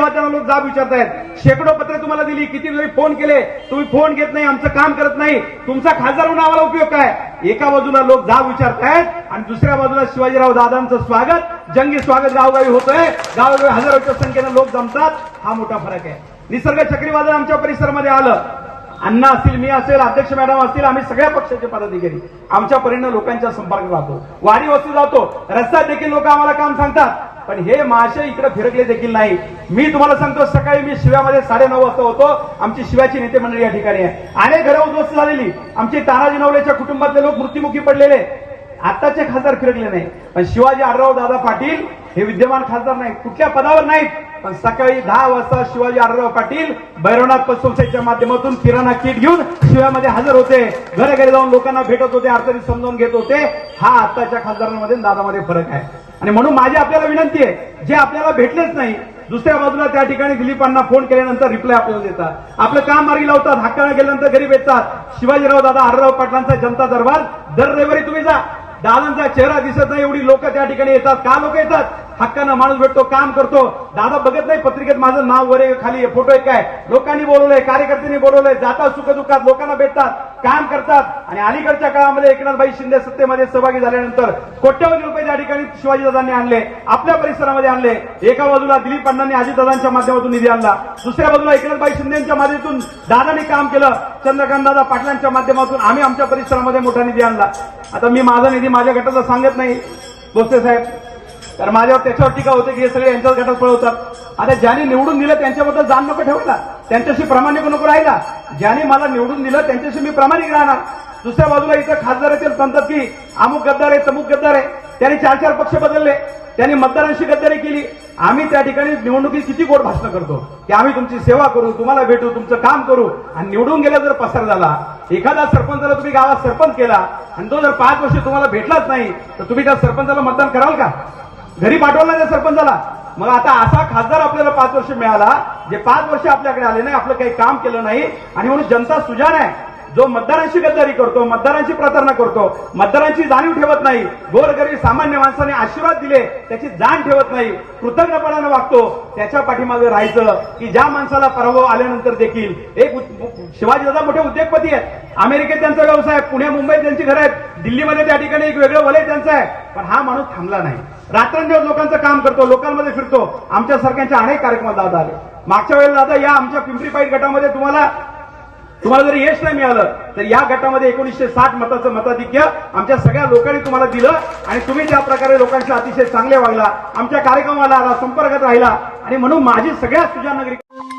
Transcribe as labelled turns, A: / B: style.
A: लोक जाब विचारतायत. शेकडो पत्र तुम्हाला दिली किती वेळी फोन केले? तुम्ही फोन घेत नाही आमचं काम करत नाही. तुमचा खासदार म्हणून आम्हाला उपयोग काय? एका बाजूला लोक जाब विचारतायत आणि दुसऱ्या बाजूला शिवाजीराव दादांचं स्वागत. जंगी स्वागत गावगावी होतंय. गावगावी हजारोच्या संख्येनं लोक जमतात. हा मोठा फरक आहे. निसर्ग चक्रीवादळ आमच्या परिसरामध्ये आलं. अण्णा असतील मी असेल अध्यक्ष मॅडम असतील आम्ही सगळ्या पक्षाचे पदाधिकारी. आमच्या परीनं लोकांच्या संपर्कात राहतो वाडी वस्ती जातो. रस्त्यात देखील लोक आम्हाला काम सांगतात. पण हे महाशय इकडे फिरकले देखील नाही. मी तुम्हाला सांगतो सकाळी मी शिव्यामध्ये साडेनऊ वाजता होतो. आमची शिव्याची नेते मंडळी या ठिकाणी आहे. अनेक घरं उद्ध्वस्त झालेली. आमचे तानाजी नवलेच्या कुटुंबातले लोक मृत्युमुखी पडलेले. आताचे खासदार फिरकले नाही. पण शिवाजी आढराव दादा पाटील हे विद्यमान खासदार नाहीत. कुठल्या पदावर नाहीत. पण सकाळी दहा वाजता शिवाजी आढराव पाटील भैरवनाथ पतसंस्थेच्या माध्यमातून किराणा किट घेऊन शिव्यामध्ये हजर होते. घरोघरी जाऊन लोकांना भेटत होते अडचणी समजावून घेत होते. हा आताच्या खासदारांमध्ये दादामध्ये फरक आहे. आणि म्हणून माझी आपल्याला विनंती आहे जे आपल्याला भेटलेच नाही दुसऱ्या बाजूला त्या ठिकाणी दिलीपांना फोन केल्यानंतर रिप्लाय आपल्याला देतात. आपलं काम मार्गी लावतात हक्कानं गेल्यानंतर घरी भेटतात. शिवाजीराव दादा हरराव पाटलांचा जनता दरबार दर रविवारी तुम्ही जा. दादांचा चेहरा दिसत नाही एवढी लोक त्या ठिकाणी येतात. का लोक येतात? हक्कानं माणूस भेटतो काम करतो. दादा बघत नाही पत्रिकेत माझं नाव वरे खाली फोटो आहे काय? लोकांनी बोलवलंय कार्यकर्त्यांनी बोलवलंय जातात सुखदुःखात लोकांना भेटतात काम करतात. आणि अलीकडच्या काळामध्ये एकनाथबाई शिंदे सत्तेमध्ये सहभागी झाल्यानंतर कोट्यवधी रुपये त्या ठिकाणी शिवाजीदादांनी आणले आपल्या परिसरामध्ये आणले. एका बाजूला दिलीप अण्णांनी अजितदादांच्या माध्यमातून निधी आणला. दुसऱ्या बाजूला एकनाथबाई शिंदेच्या माध्यमातून दादांनी काम केलं. चंद्रकांतदादा पाटलांच्या माध्यमातून आम्ही आमच्या परिसरामध्ये मोठा निधी आणला. आता मी माझा निधी माझ्या गटाचा सांगत नाही. बोलते साहेब. कारण माझ्यावर त्याच्यावर टीका होते की हे सगळे यांच्याच गटात पळवतात आता ज्यांनी निवडून दिलं त्यांच्याबद्दल जाण नको ठेवायला. त्यांच्याशी प्रामाणिक नको राहिला ज्यांनी मला निवडून दिलं त्यांच्याशी मी प्रामाणिक राहणार. दुसऱ्या बाजूला इथं खासदार येतील म्हणतात की अमुक गद्दार आहे तमुक गद्दार आहे त्यांनी चार चार पक्ष बदलले. त्यांनी मतदारांशी गद्दारी केली. आम्ही त्या ठिकाणी निवडणुकीत किती गोड भाषण करतो. की आम्ही तुमची सेवा करू तुम्हाला भेटू तुमचं काम करू. आणि निवडून गेला जर पसार झाला एखादा सरपंचाला तुम्ही गावात सरपंच केला आणि तो जर पाच वर्ष तुम्हाला भेटलाच नाही तर तुम्ही त्या सरपंचाला मतदान कराल का? घरी पाठवलं नाही सरपंचाला. मग आता असा खासदार आपल्याला पाच वर्ष मिळाला जे पाच वर्ष आपल्याकडे आले नाही आपलं काही काम केलं नाही आणि म्हणून जनता सुजाण आहे. जो मतदारांशी गद्दारी करतो मतदारांची प्रतारणा करतो मतदारांची जाणीव ठेवत नाही गोरगरीब सामान्य माणसाने आशीर्वाद दिले त्याची जाण ठेवत नाही कृतज्ञपणानं वागतो त्याच्या पाठीमागे राहायचं की ज्या माणसाला पराभव आल्यानंतर देखील एक शिवाजी दादा मोठे उद्योगपती आहेत अमेरिकेत त्यांचा व्यवसाय पुणे मुंबईत त्यांची घरं आहेत दिल्लीमध्ये त्या ठिकाणी एक वेगळं वलय त्यांचं आहे पण हा माणूस थांबला नाही. रात्रंदिवस लोकांचं काम करतो लोकांमध्ये फिरतो आमच्यासारख्यांच्या अनेक कार्यक्रमात दादा आले. मागच्या वेळेला दादा या आमच्या पिंपरी पाईट गटामध्ये तुम्हाला तुम्हाला जर यश नाही मिळालं तर या गटामध्ये एकोणीसशे साठ मताचं मताधिक्य आमच्या सगळ्या लोकांनी तुम्हाला दिलं आणि तुम्ही त्या प्रकारे लोकांशी अतिशय चांगले वागला आमच्या कार्यक्रमाला आला संपर्कात राहिला आणि म्हणून माझी सगळ्या सुजान नागरिक